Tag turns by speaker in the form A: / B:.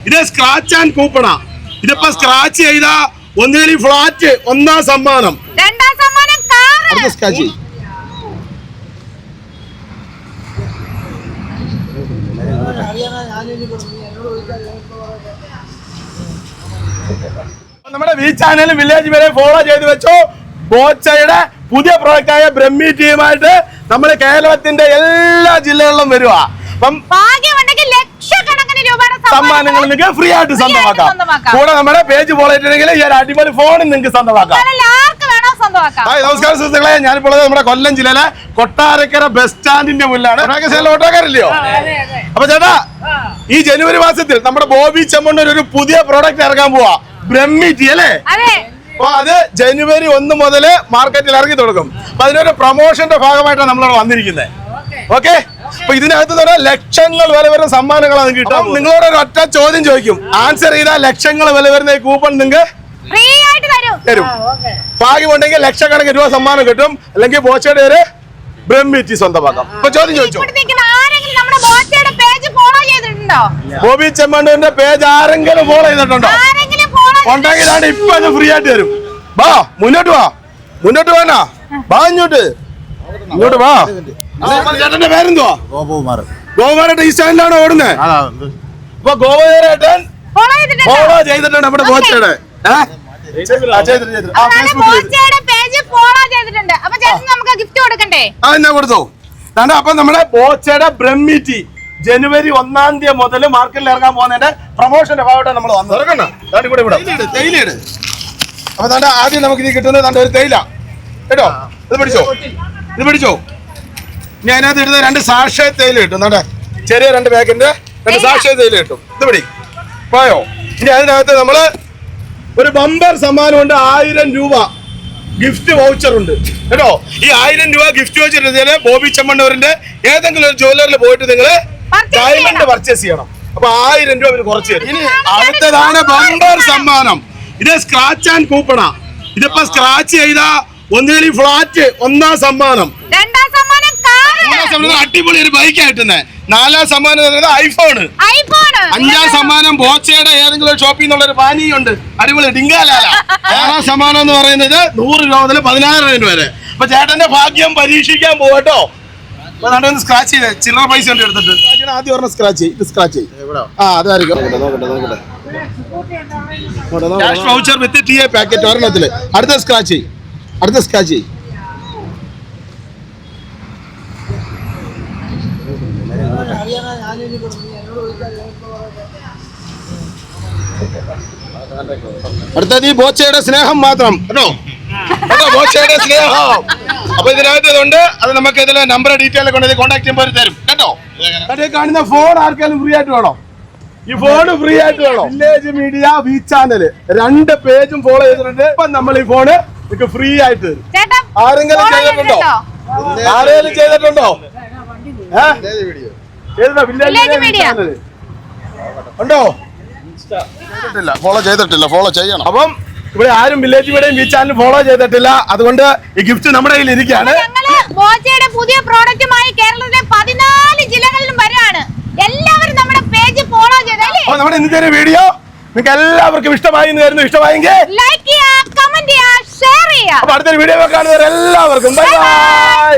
A: ഇത് scratch and കൂപ്പണ ഇതിപ്പോ scratch ചെയ്ത ഒന്നിനി ഫ്ലാറ്റ് ഒന്നാം സമ്മാനം.
B: രണ്ടാം സമ്മാനം കാറ്
A: അടുത്ത സ്ക്രാച്ച് നമ്മുടെ വി ചാനലും വില്ലേജ് വരെ ഫോളോ ചെയ്ത് വെച്ചു. ബോച്ചയുടെ പുതിയ പ്രോഡക്റ്റായ ബ്രഹ്മി ടീമായിട്ട് നമ്മൾ കേരളത്തിന്റെ എല്ലാ ജില്ലകളിലും വരുക അപ്പം
B: ഭാഗ്യമുണ്ടെങ്കിൽ ലക്ഷക്കണക്കിന് രൂപയുടെ
A: സമ്മാനങ്ങൾ നിങ്ങൾക്ക് ഫ്രീ ആയിട്ട് സ്വന്തമാക്കാം. കൂടെ നമ്മുടെ പേജ് ഫോളോ ചെയ്തിട്ടുണ്ടെങ്കിൽ ഈ ഒരു അടിപൊളി ഫോണും നിങ്ങൾക്ക് സ്വന്തമാക്കാം. ഹായ് നമസ്കാരം സുഹൃത്തുക്കളെ. ഞാനിപ്പോൾ നമ്മുടെ കൊല്ലം ജില്ലയിലെ കൊട്ടാരക്കര ബസ് സ്റ്റാൻഡിന്റെ മുന്നിലാണ്. ഓട്ടോക്കാരല്ലയോ? അപ്പൊ ചേട്ടാ ഈ ജനുവരി മാസത്തിൽ നമ്മുടെ ബോബി ചെമ്മണ്ണൂർ ഒരു പുതിയ പ്രോഡക്റ്റ് ഇറങ്ങാൻ പോവാ. ബ്രഹ്മിറ്റി ടീ അല്ലേ?
B: അതെ.
A: അപ്പൊ അത് ജനുവരി ഒന്ന് മുതൽ മാർക്കറ്റിൽ ഇറങ്ങി തുടങ്ങും. അപ്പൊ അതിനൊരു പ്രൊമോഷന്റെ ഭാഗമായിട്ടാണ് നമ്മൾ വന്നിരിക്കുന്നത്. ഓക്കെ? അപ്പൊ ഇതിനകത്ത് തന്നെ ലക്ഷങ്ങൾ വില വരുന്ന സമ്മാനങ്ങളാണ് കിട്ടും നിങ്ങളോട് ഒരു ഒറ്റ ചോദ്യം ചോദിക്കും. ആൻസർ ചെയ്താൽ ലക്ഷങ്ങൾ വില വരുന്ന ഈ കൂപ്പൺ നിങ്ങൾക്ക്
B: ഫ്രീ ആയിട്ട് തരും.
A: ഭാഗ്യമുണ്ടെങ്കിൽ ലക്ഷക്കണക്കിന് രൂപ സമ്മാനം കിട്ടും. അല്ലെങ്കിൽ ബോച്ചയുടെ ഒരു ബ്രഹ്മിറ്റി സ്വന്തമാക്കാം അപ്പൊ ചോദ്യം ചോദിച്ചു?
B: ഇവിടെ ആരെങ്കിലും നമ്മുടെ ബോച്ചയുടെ പേജ് ഫോളോ ചെയ്തിട്ടുണ്ടോ?
A: ബോബി ചെമ്മണ്ണൂരിന്റെ പേജ് ആരെങ്കിലും ഫോളോ ചെയ്തിട്ടുണ്ടോ? ഉണ്ടെങ്കിൽ ഇപ്പൊ അത് ഫ്രീ ആയിട്ട് തരും. വാ മുന്നോട്ട് വാ. മുന്നോട്ട് വേണ വാ ഇങ്ങോട്ട്. ഇങ്ങോട്ട് വാ. ചേട്ടന്റെ പേരെന്തുവാ?
C: ഗോപകുമാർ.
A: ഗോപകുമാരേട്ടൻ ഈ സ്റ്റാൻഡിലാണ് ഓടുന്നത് അപ്പൊ ഗോപകുമാരേട്ടൻ
B: ഫോളോ ചെയ്തിട്ടുണ്ടോ.
A: നമ്മുടെ ബോച്ചയുടെ
B: അപ്പൊ ചേട്ടൻ നമുക്ക് ഗിഫ്റ്റ് കൊടുക്കണ്ടേ?
A: ആ എന്നാ കൊടുത്തു. കണ്ടോ അപ്പൊ നമ്മുടെ ബോച്ചയുടെ ബ്രഹ്മിറ്റി ജനുവരി ഒന്നാം തീയതി മുതൽ മാർക്കറ്റിൽ ഇറങ്ങാൻ പോകുന്നതിന്റെ പ്രൊമോഷന്റെ ഭാഗമായിട്ടാണ് നമ്മൾ വന്നത്. ഇവിടെ. തേയിലയിട് അപ്പൊ ദാണ്ട് ആദ്യം നമുക്ക് ഇത് കിട്ടുന്നത് ദാണ്ട് ഒരു തേയില. കേട്ടോ? ഇത് പിടിച്ചോ? ഇത് പിടിച്ചോ? ഇനി അതിനകത്ത് ഇടുന്ന രണ്ട് സാക്ഷ്യ തേയില കിട്ടും. നട ചെറിയ രണ്ട് പാക്കിന്റെ രണ്ട് സാക്ഷ്യ തേയില കിട്ടും. ഇത് പിടി. പോയോ? ഇനി അതിനകത്ത് നമ്മൾ ഒരു ബമ്പർ സമ്മാനമുണ്ട് ആയിരം രൂപ. ഗിഫ്റ്റ് വൗച്ചർ ഉണ്ട്. കേട്ടോ? ഈ ആയിരം രൂപ ഗിഫ്റ്റ് വൗച്ചർ എടുത്താൽ ബോബി ചെമ്മണ്ണൂരിന്റെ ഏതെങ്കിലും ഒരു ജ്വല്ലറിൽ പോയിട്ട് നിങ്ങൾ ഡയമണ്ട് പർച്ചേസ് ചെയ്യണം. അപ്പൊ ആയിരം രൂപ അവർ കുറച്ച് തരും. ഇനി അടുത്തതാണ് ബമ്പർ സമ്മാനം. ഇത് സ്ക്രാച്ച് ആൻഡ് കൂപ്പണാ ഇതിപ്പോ സ്ക്രാച്ച് ചെയ്ത ഒന്നുകിൽ ഫ്ലാറ്റ് ഒന്നാം സമ്മാനം.
B: രണ്ടാം സമ്മാനം
A: അടിപൊളി ഒരു ബൈക്ക് ആയിട്ടുണ്ട് നാലാം സമ്മാനം ഐഫോണ്
B: ഐഫോൺ
A: അഞ്ചാം സമ്മാനം ബോച്ചയുടെ ഏതെങ്കിലും ഒരു ഷോപ്പിൽ നിന്നുള്ള ഒരു പാനീയുണ്ട് അടിപൊളി ഡിങ്കാലാല. ആറാം സമ്മാനം എന്ന് പറയുന്നത് നൂറ് രൂപ മുതൽ പതിനായിരം രൂപ വരെ. അപ്പൊ ചേട്ടന്റെ ഭാഗ്യം പരീക്ഷിക്കാൻ പോകട്ടോ നടന്ന് സ്ക്രാച്ച് ചെയ്തേ. ചില്ലറ പൈസ ഉണ്ട് എടുത്തിട്ട്. ആദ്യം പറഞ്ഞ സ്ക്രാച്ച് ചെയ്ത് സ്ക്രാച്ച് ചെയ്യും. ആ അതായിരിക്കും. Cash voucher with T A packet ഒരെണ്ണത്തിൽ. അടുത്ത സ്ക്രാച്ച് ചെയ്യും. അടുത്ത സ്ക്രാച്ച് ചെയ്യും. അടുത്തത് ഈ ബോച്ചയുടെ സ്നേഹം മാത്രം. കേട്ടോ? കേട്ടോ ബോച്ചയുടെ സ്നേഹം. അപ്പൊ ഇതിനകത്ത് ഇതുണ്ട് അത് നമുക്ക് ഇതിലെ നമ്പർ ഡീറ്റെയിൽ കൊണ്ട് കോൺടാക്ട് ചെയ്യുമ്പോൾ തരും. കേട്ടോ? കാണുന്ന ഫോൺ ആർക്കാലും ഫ്രീ ആയിട്ട് വേണോ? ഈ ഫോൺ ഫ്രീ ആയിട്ട് വേണോ? വില്ലേജ് മീഡിയ വി ചാനൽ രണ്ട് പേജും ഫോളോ ചെയ്തിട്ടുണ്ട്. ഇപ്പൊ നമ്മൾ ഈ ഫോണ് നിങ്ങൾക്ക് ഫ്രീ ആയിട്ട് തരും.
B: ചേട്ടാ
A: ആരെങ്കിലും ചെയ്തിട്ടുണ്ടോ? ആരെങ്കിലും ചെയ്തിട്ടുണ്ടോ? ഉണ്ടോ? ഫോളോ ചെയ്തിട്ടില്ല. ഫോളോ ചെയ്യണം. അപ്പം ഇവിടെ ആരും വില്ലേജ് മീഡിയയും ഈ ചാനൽ ഫോളോ ചെയ്തിട്ടില്ല. അതുകൊണ്ട് ഈ ഗിഫ്റ്റ് നമ്മുടെ കയ്യിൽ ഇരിക്കുകയാണ്
B: ഞങ്ങൾ ബോച്ചയുടെ പുതിയ പ്രോഡക്റ്റുമായി കേരളത്തിലെ പതിനാല് ജില്ലകളിലും വരാണ് എല്ലാവരും നമ്മുടെ പേജ് ഫോളോ ചെയ്താലേ
A: അപ്പൊ നമ്മുടെ ഇന്നത്തെ വീഡിയോ നിങ്ങൾക്ക് എല്ലാവർക്കും ഇഷ്ടമായി എന്ന് കരുതുന്നു. ഇഷ്ടമായെങ്കിൽ
B: ലൈക്ക് ചെയ്യുക കമന്റ് ചെയ്യുക ഷെയർ ചെയ്യുക.
A: അപ്പൊ അടുത്തൊരു വീഡിയോ കാണുന്നവർ എല്ലാവർക്കും ബൈ ബൈ